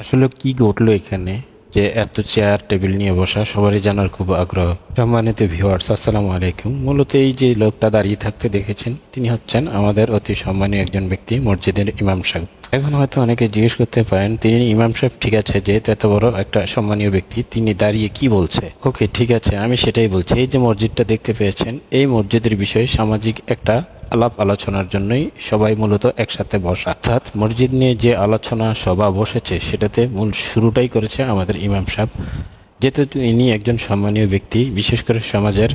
আসলে কি ঘটলো এখানে যে এত চেয়ার টেবিল নিয়ে বসা? সবারই জানার খুব আগ্রহ। সম্মানিত ভিউয়ার্স আসসালামু আলাইকুম। মূলত এই যে লোকটা দাঁড়িয়ে থাকতে দেখেছেন, তিনি হচ্ছেন আমাদের অতি সম্মানীয় একজন ব্যক্তি, মসজিদের ইমাম সাহেব। এখন হয়তো অনেকে জিজ্ঞেস করতে পারেন, তিনি ইমাম সাহেব, ঠিক আছে, যেহেতু এত বড় একটা সম্মানীয় ব্যক্তি, তিনি দাঁড়িয়ে কি বলছে? ওকে, ঠিক আছে, আমি সেটাই বলছি। এই যে মসজিদটা দেখতে পেয়েছেন, এই মসজিদের বিষয়ে সামাজিক একটা আলাপ আলোচনার জন্যই সবাই মূলত একসাথে বসা। অর্থাৎ মসজিদ নিয়ে যে আলোচনা সভা বসেছে, সেটাতে মূল শুরুটাই করেছে আমাদের ইমাম সাহেব। যেহেতু ইনি একজন সম্মানীয় ব্যক্তি, বিশেষ করে সমাজের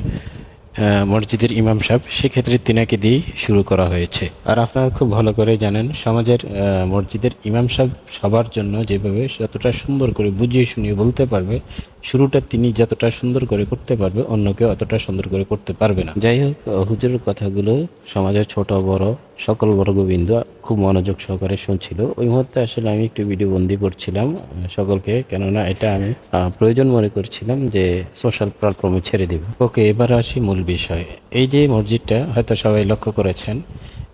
মসজিদের ইমাম সাহেব, সেক্ষেত্রে তিনাকে দিয়েই শুরু করা হয়েছে। আর আপনারা খুব ভালো করে জানেন, সমাজের মসজিদের ইমাম সাহেব সবার জন্য যেভাবে, যতটা সুন্দর করে বুঝিয়ে শুনিয়ে বলতে পারবে শুরুটা তিনি যতটা সুন্দর করে করতে পারবে অন্য কেউ অতটা সুন্দর করে করতে পারবে না। যাই হোক হুজুরের কথাগুলো সমাজের ছোট, বড়, সকল বর্গবিন্দু খুব মনোযোগ সহকারে শুনছিল। ওই মুহূর্তে আসলে আমি একটু ভিডিও বন্দি করছিলাম সকলকে, কেননা এটা আমি প্রয়োজন মনে করছিলাম যে সোশ্যাল প্ল্যাটফর্মে ছেড়ে দিব। ওকে, এবার আসি মূল বিষয়। এই যে মসজিদটা হয়তো সবাই লক্ষ্য করেছেন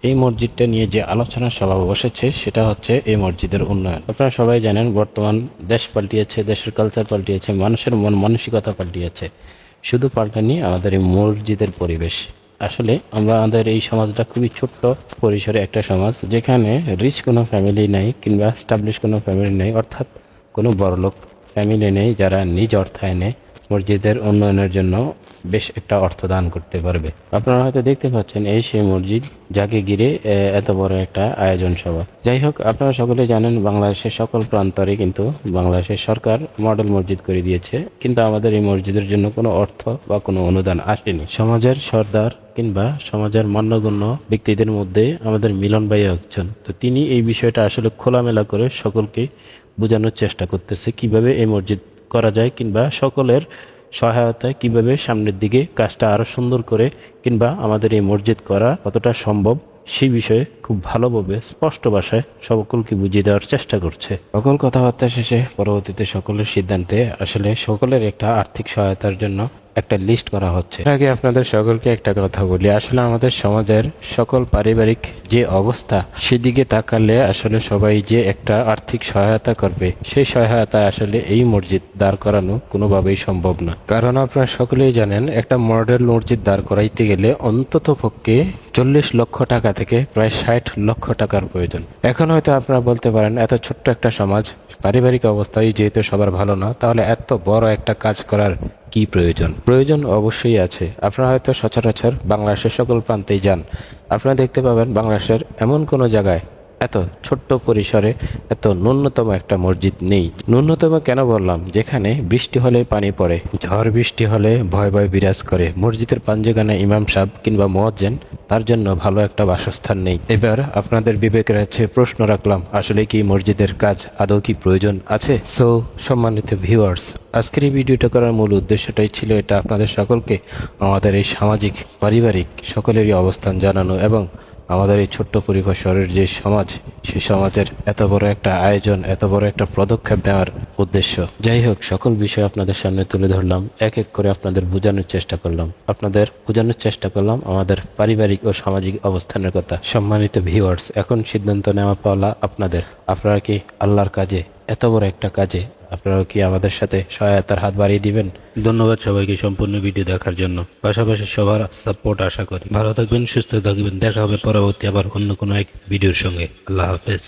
এই মসজিদটা নিয়ে যে আলোচনা সভা বসেছে, সেটা হচ্ছে এই মসজিদের উন্নয়ন। আপনারা সবাই জানেন, বর্তমান দেশ পাল্টিয়েছে, দেশের কালচার পাল্টিয়েছে, মানুষের মন মানসিকতা পাল্টিয়েছে। শুধু পাল্টানি আমাদের এই মসজিদের পরিবেশ। আসলে আমরা আমাদের এই সমাজটা খুবই ছোট্ট পরিসরে একটা সমাজ, যেখানে রিচ কোনো ফ্যামিলি নেই কিংবা স্টাবলিশ কোনো ফ্যামিলি নেই, অর্থাৎ কোনো বড়লোক ফ্যামিলি নেই যারা নিজ অর্থায় অর্থায়নে মসজিদের উন্নয়নের জন্য বেশ একটা অর্থ দান করতে পারবে। আপনারা হয়তো দেখতে পাচ্ছেন, এই সেই মসজিদ, যাকে ঘিরে এত বড় একটা আয়োজন সভা। যাই হোক, আপনারা সকলে জানেন, বাংলাদেশের সকল প্রান্তরে কিন্তু বাংলাদেশের সরকার মডেল মসজিদ করে দিয়েছে। কিন্তু আমাদের এই মসজিদের জন্য কোনো অর্থ বা কোনো অনুদান আসেনি। সমাজের সর্দার কিংবা সমাজের মান্যগণ্য ব্যক্তিদের মধ্যে আমাদের মিলন ভাই একজন তো তিনি এই বিষয়টা আসলে খোলামেলা করে সকলকে বোঝানোর চেষ্টা করতেছে, কীভাবে এই মসজিদ করা যায় কিংবা সকলের সহায়তায় কীভাবে সামনের দিকে কাজটা আরও সুন্দর করে কিংবা আমাদের এই মসজিদ করা কতটা সম্ভব সেই বিষয়ে খুব ভালোভাবে স্পষ্ট ভাষায় সকলকে বুঝিয়ে দেওয়ার চেষ্টা করছে। সকল কথাবার্তা শেষে পরবর্তীতে সকলের সিদ্ধান্তে আসলে সকলের একটা আর্থিক সহায়তার জন্য একটা লিস্ট করা হচ্ছে। আগে আপনাদের সকলকে একটা কথা বলি। আসলে আমাদের সমাজের সকল পারিবারিক যে অবস্থা, সেদিকে তাকালে আসলে সবাই যে একটা আর্থিক সহায়তা করবে, সেই সহায়তা আসলে এই মসজিদ দাঁড় করানো কোনোভাবেই সম্ভব না। কারণ আপনারা সকলেই জানেন, একটা মডেল মসজিদ দাঁড় করাইতে গেলে অন্তত পক্ষে চল্লিশ লক্ষ টাকা থেকে প্রায় ষাট লক্ষ টাকার প্রয়োজন। এখন হয়তো আপনারা বলতে পারেন, এত ছোট্ট একটা সমাজ, পারিবারিক অবস্থায় যেহেতু সবার ভালো না, তাহলে এত বড় একটা কাজ করার কি প্রয়োজন? প্রয়োজন অবশ্যই আছে। আপনারা হয়তো সচরাচর বাংলাদেশের সকল প্রান্তেই যান। আপনারা দেখতে পাবেন বাংলাদেশের এমন কোনো জায়গায় এত ছোট্ট পরিসরে এত ন্যূনতম একটা মসজিদ নেই। ন্যূনতম কেন বললাম? যেখানে বৃষ্টি হলে পানি পড়ে, ঝড় বৃষ্টি হলে ভয় ভয় বিরাজ করে। মসজিদের পাঞ্জেগানে ইমাম সাহেব কিংবা মহাজ্জেন তার জন্য ভালো একটা বাসস্থান নেই। এবার আপনাদের বিবেকের কাছে প্রশ্ন রাখলাম, আসলে কি মসজিদের কাজ আদৌ কি প্রয়োজন আছে? সো সম্মানিত ভিউয়ার্স আজকের এই ভিডিওটা করার মূল উদ্দেশ্যটাই ছিল এটা আপনাদের সকলকে, আমাদের এই সামাজিক, পারিবারিক সকলেরই অবস্থান জানানো এবং আমাদের এই ছোট্ট পরিবেশের যে সমাজ সেই সমাজের এত বড় একটা আয়োজন, এত বড় একটা পদক্ষেপ নেওয়ার উদ্দেশ্য। যাই হোক, সকল বিষয় আপনাদের সামনে তুলে ধরলাম, এক এক করে আপনাদের বোঝানোর চেষ্টা করলাম। আপনাদের বোঝানোর চেষ্টা করলাম আমাদের পারিবারিক ও সামাজিক অবস্থানের কথা। সম্মানিত ভিউয়ার্স এখন সিদ্ধান্ত নেওয়া পাওয়া আপনাদের। আপনারা কি আল্লাহর কাজে, এত বড় একটা কাজে আপনারা কি আমাদের সাথে সহায়তার হাত বাড়িয়ে দিবেন? ধন্যবাদ সবাইকে সম্পূর্ণ ভিডিও দেখার জন্য। পাশাপাশি সবার সাপোর্ট আশা করি। ভালো থাকবেন, সুস্থ থাকবেন। দেখা হবে পরবর্তী আবার অন্য কোনো এক ভিডিওর সঙ্গে। আল্লাহ হাফেজ।